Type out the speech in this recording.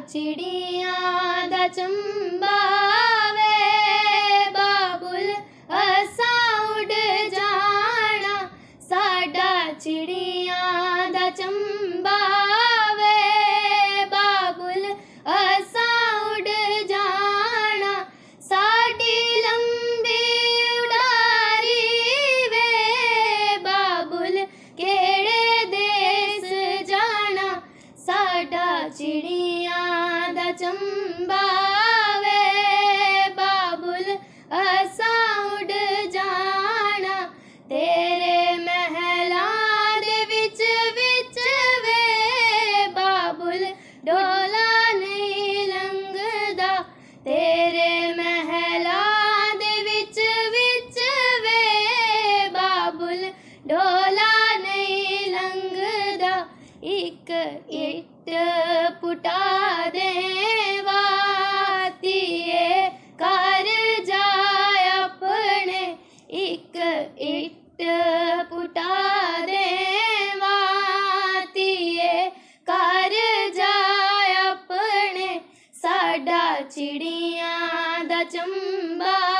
चिड़िया द चंबावे, बाबुल असा उड जाना। साडा चिड़िया द चंबावे, बाबुल असा उड जाना। साडी लंबी उडारी वे बाबुल केड़े देस जाना। साडा चिड़िया चंबावे, बाबुल असा उड़ जाना। तेरे महला विच विच वे, बाबुल डोला नहीं लंघदा तेरे महला विच विच वे, बाबुल डोला नहीं लंघदा एक इट पुटा इट पुटा देवातिए कर जाय अपने साडा चिड़िया द चंबा